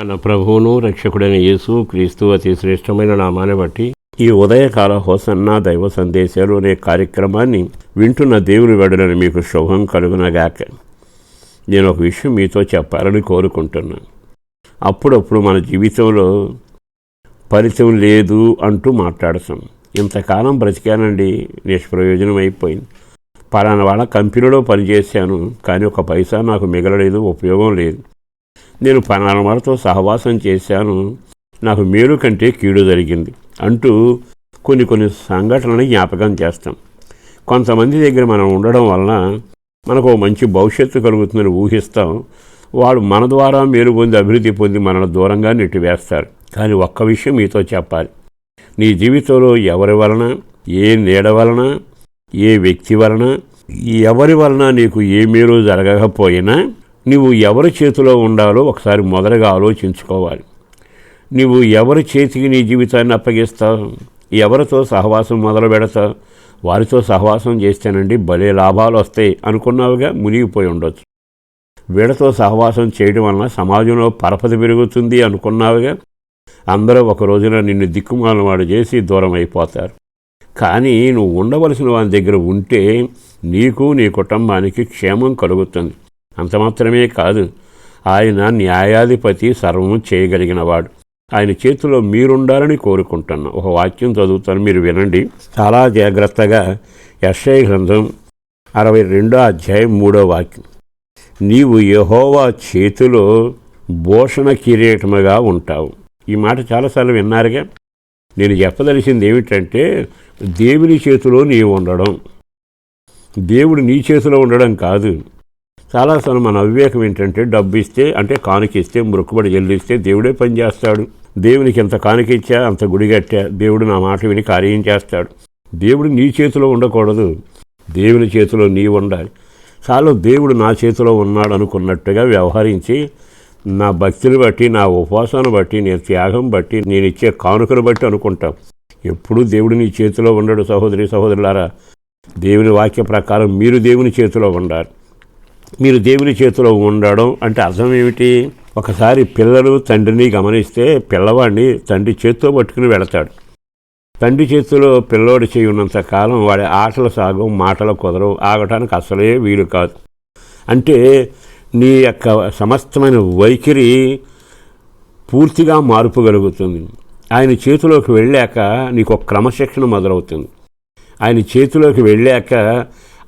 మన ప్రభువును రక్షకుడైన యేసు క్రీస్తు అతి శ్రేష్టమైన నామాన్ని బట్టి ఈ ఉదయకాల హోసన్న దైవ సందేశాలు అనే కార్యక్రమాన్ని వింటున్న దేవుని వెడలని మీకు శుభం కలుగునగాక. నేను ఒక విషయం మీతో చెప్పాలని కోరుకుంటున్నాను అప్పుడప్పుడు మన జీవితంలో ఫలితం లేదు అంటూ మాట్లాడతాం. ఇంతకాలం బ్రతికానండి నిష్ప్రయోజనం అయిపోయింది పలానా వాళ్ళ కంపెనీలో పనిచేశాను కానీ ఒక పైసా నాకు మిగలలేదు ఉపయోగం లేదు. నేను పనాలమరతో సహవాసం చేశాను. నాకు మేలు కంటే కీడు జరిగింది. అంటూ కొన్ని కొన్ని సంఘటనలు జ్ఞాపకం చేస్తాం. కొంతమంది దగ్గర మనం ఉండడం వలన మనకు మంచి భవిష్యత్తు కలుగుతుందని ఊహిస్తాం. వాడు మన ద్వారా మేలు పొంది అభివృద్ధి పొంది మనల్ని దూరంగా నెట్టివేస్తారు. కానీ ఒక్క విషయం మీతో చెప్పాలి. నీ జీవితంలో ఎవరి వలన ఏ నీడ వలన ఏ వ్యక్తి వలన ఎవరి వలన నీకు ఏ మేలు జరగకపోయినా నువ్వు ఎవరి చేతిలో ఉండాలో ఒకసారి మొదటగా ఆలోచించుకోవాలి. నువ్వు ఎవరి చేతికి నీ జీవితాన్ని అప్పగిస్తావు? ఎవరితో సహవాసం మొదలు పెడతావు? వారితో సహవాసం చేస్తేనండి భలే లాభాలు వస్తాయి అనుకున్నావుగా మునిగిపోయి ఉండొచ్చు. వీళ్ళతో సహవాసం చేయడం వలన సమాజంలో పరపతి పెరుగుతుంది అనుకున్నావుగా? అందరూ ఒక రోజున నిన్ను దిక్కుమాలను వాడు చేసి దూరం అయిపోతారు. కానీ నువ్వు ఉండవలసిన వాని దగ్గర ఉంటే నీకు నీ కుటుంబానికి క్షేమం కలుగుతుంది. అంత మాత్రమే కాదు ఆయన న్యాయాధిపతి సర్వము చేయగలిగినవాడు. ఆయన చేతిలో మీరుండాలని కోరుకుంటున్నా. ఒక వాక్యం చదువుతాను మీరు వినండి. చాలా జాగ్రత్తగా యశ్ఐ గ్రంథం అరవై రెండో అధ్యాయం మూడో వాక్యం. నీవు యహోవా చేతిలో భూషణ కిరీటముగా ఉంటావు. ఈ మాట చాలాసార్లు విన్నారుగా? నేను చెప్పదలిసింది ఏమిటంటే దేవుని చేతిలో నీవు ఉండడం. దేవుడు నీ చేతిలో ఉండడం కాదు. చాలాసార్లు మన అవివేకం ఏంటంటే డబ్బు ఇస్తే అంటే కానుకిస్తే మొక్కుబడి చెల్లిస్తే దేవుడే పని చేస్తాడు. దేవునికి ఎంత కానుకిచ్చా అంత గుడి కట్టా దేవుడు నా మాట విని కార్యం చేస్తాడు. దేవుడు నీ చేతిలో ఉండకూడదు. దేవుని చేతిలో నీ ఉండాలి. చాలు దేవుడు నా చేతిలో ఉన్నాడు అనుకున్నట్టుగా వ్యవహరించి నా భక్తిని బట్టి నా ఉపవాసాన్ని బట్టి నేను త్యాగం బట్టి నేను ఇచ్చే కానుకను బట్టి అనుకుంటాం. ఎప్పుడూ దేవుడు నీ చేతిలో ఉండడు సహోదరి సహోదరులారా. దేవుని వాక్య ప్రకారం మీరు దేవుని చేతిలో ఉండాలి. మీరు దేవుని చేతిలో ఉండడం అంటే అర్థం ఏమిటి? ఒకసారి పిల్లలు తండ్రిని గమనిస్తే పిల్లవాడిని తండ్రి చేత్తో పట్టుకుని వెళతాడు. తండ్రి చేతిలో పిల్లోడి చేయి ఉన్నంత కాలం వాడి ఆటలు సాగం మాటలు కుదరవు ఆగటానికి అసలే వీలు కాదు. అంటే నీ యొక్క సమస్తమైన వైఖరి పూర్తిగా మార్పుగలుగుతుంది ఆయన చేతిలోకి వెళ్ళాక నీకు ఒక క్రమశిక్షణ మొదలవుతుంది. ఆయన చేతిలోకి వెళ్ళాక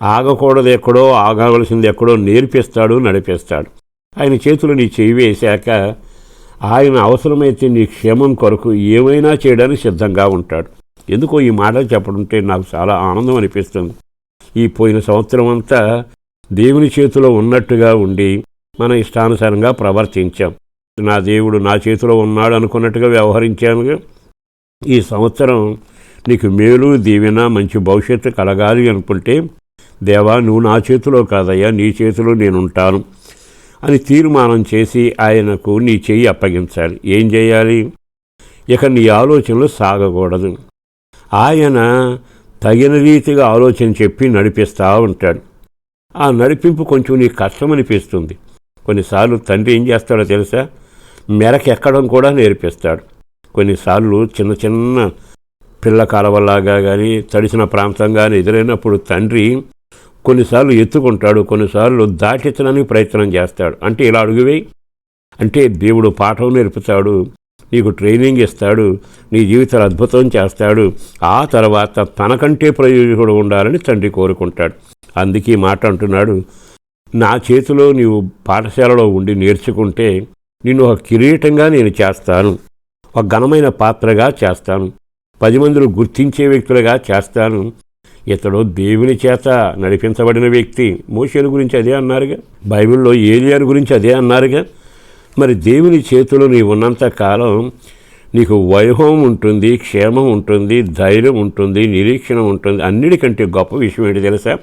ఆగకూడదు ఎక్కడో ఆగవలసింది ఎక్కడో నేర్పిస్తాడు నడిపిస్తాడు. ఆయన చేతులు నీ చేయి వేశాక ఆయన అవసరమైతే నీ క్షేమం కొరకు ఏమైనా చేయడానికి సిద్ధంగా ఉంటాడు. ఎందుకో ఈ మాటలు చెప్పడంటే నాకు చాలా ఆనందం అనిపిస్తుంది. ఈ పోయిన సంవత్సరం అంతా దేవుని చేతిలో ఉన్నట్టుగా ఉండి మన ఇష్టానుసారంగా ప్రవర్తించాం. నా దేవుడు నా చేతిలో ఉన్నాడు అనుకున్నట్టుగా వ్యవహరించాను. ఈ సంవత్సరం నీకు మేలు దీవెన మంచి భవిష్యత్తు కలగాలి అనుకుంటే దేవా నువ్వు నా చేతిలో కాదయ్యా నీ చేతిలో నేను ఉంటాను అని తీర్మానం చేసి ఆయనకు నీ చెయ్యి అప్పగించాలి. ఏం చేయాలి? ఇక నీ ఆలోచనలు సాగకూడదు. ఆయన తగిన రీతిగా ఆలోచన చెప్పి నడిపిస్తూ ఉంటాడు. ఆ నడిపింపు కొంచెం నీకు కష్టమనిపిస్తుంది. కొన్నిసార్లు తండ్రి ఏం చేస్తాడో తెలుసా? మెరకెక్కడం కూడా నేర్పిస్తాడు. కొన్నిసార్లు చిన్న చిన్న పిల్ల కాలవలాగా కానీ తడిసిన ప్రాంతం కానీ ఎదురైనప్పుడు తండ్రి కొన్నిసార్లు ఎత్తుకుంటాడు కొన్నిసార్లు దాటించడానికి ప్రయత్నం చేస్తాడు. అంటే ఇలా అడుగువేయి. అంటే దేవుడు పాఠం నేర్పుతాడు నీకు ట్రైనింగ్ ఇస్తాడు నీ జీవితాలు అద్భుతం చేస్తాడు. ఆ తర్వాత తనకంటే ప్రయోజకుడు ఉండాలని తండ్రి కోరుకుంటాడు. అందుకే మాట అంటున్నాడు నా చేతిలో నీవు పాఠశాలలో ఉండి నేర్చుకుంటే నిన్ను ఒక కిరీటంగా నేను చేస్తాను ఒక ఘనమైన పాత్రగా చేస్తాను పది మందిని గుర్తించే వ్యక్తులుగా చేస్తాను ఇతడు దేవుని చేత నడిపించబడిన వ్యక్తి. మోషేను గురించి అదే అన్నారుగా. బైబిల్లో ఏలియాని గురించి అదే అన్నారుగా. మరి దేవుని చేతిలో నీవు ఉన్నంత కాలం నీకు వైభవం ఉంటుంది క్షేమం ఉంటుంది ధైర్యం ఉంటుంది నిరీక్షణ ఉంటుంది. అన్నిటికంటే గొప్ప విషయం ఏంటి తెలుసా?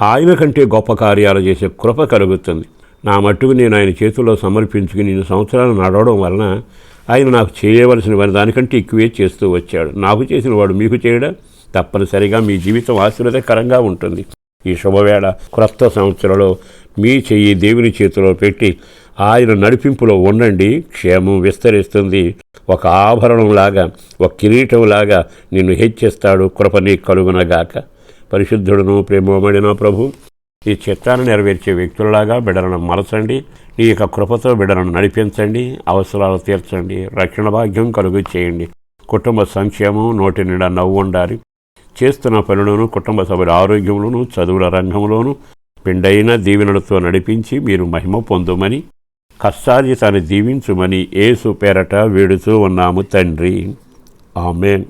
ఆయన కంటే గొప్ప కార్యాలు చేసే కృప కలుగుతుంది. నా మట్టుకు నేను ఆయన చేతుల్లో సమర్పించుకుని నేను సంవత్సరాలు నడవడం వలన ఆయన నాకు చేయవలసిన వారి దానికంటే ఎక్కువే చేస్తూ వచ్చాడు. నాకు చేసిన వాడు మీకు చేయడా? తప్పనిసరిగా మీ జీవితం ఆశీర్వదకరంగా ఉంటుంది. ఈ శుభవేళ క్రొత్త సంవత్సరంలో మీ చెయ్యి దేవుని చేతిలో పెట్టి ఆయన నడిపింపులో ఉండండి. క్షేమం విస్తరిస్తుంది. ఒక ఆభరణంలాగా ఒక కిరీటంలాగా నిన్ను హెచ్చిస్తాడు. కృపని కలుగునగాక. పరిశుద్ధుడును ప్రేమమడిన ప్రభు ఈ చిత్తాన్ని నెరవేర్చే వ్యక్తులలాగా బిడలను మలచండి. నీ యొక్క కృపతో బిడలను నడిపించండి. అవసరాలు తీర్చండి. రక్షణ భాగ్యం కలుగు చేయండి కుటుంబ సంక్షేమం నోటి నిండా నవ్వు ఉండాలి. చేస్తున్న పనులను కుటుంబ సభ్యుల ఆరోగ్యంలోనూ చదువుల రంగంలోనూ పిండైన దీవెనలతో నడిపించి మీరు మహిమ పొందుమని కష్టార్జితాన్ని దీవించుమని ఏసు పేరట వేడుతూ ఉన్నాము తండ్రి. ఆమెన్.